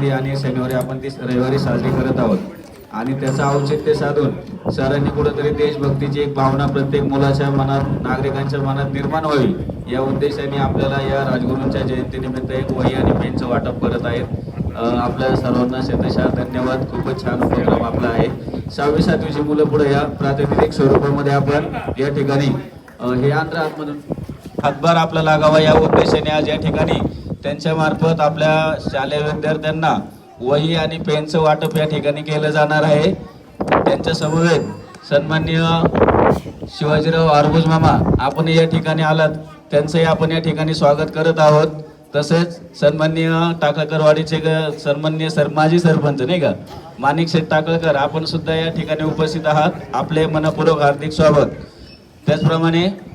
रविवारी आणि शनिवारी आपण ती रविवारी साजरी करत आहोत. आणि त्याचं औचित्य साधून सरांनी कुठंतरी देशभक्तीची एक भावना प्रत्येक मुलाच्या मनात नागरिकांच्या मनात निर्माण व्हावी. या उद्देशाने आपल्याला या राजगुरूंच्या जयंतीनिमित्त एक वही आणि पेनचं वाटप करत आहेत. आपल्या सर्वांना शतशः धन्यवाद. खूपच छान उपक्रम आपला आहे. सहावी सातवीची मुलं पुढे या प्रातिनिधिक स्वरूपामध्ये आपण या ठिकाणी हे आंध्र आतमधून हातभार आपला लागावा या उद्देशाने आज या ठिकाणी त्यांच्या मार्फत आपल्या शालेय विद्यार्थ्यांना वही आणि पेनचं वाटप या ठिकाणी केलं जाणार आहे. त्यांच्या समवेत सन्माननीय शिवाजीराव आरबुज मामा आपण या ठिकाणी आलात. त्यांचंही आपण या ठिकाणी स्वागत करत आहोत. तसेच सन्माननीय टाकळकरवाडीचे ग- सन्मान्य सर माजी सरपंच नाही का? माणिक शेठ टाकळकर आपण सुद्धा या ठिकाणी उपस्थित आहात. आपले मनपूर्वक हार्दिक स्वागत. त्याचप्रमाणे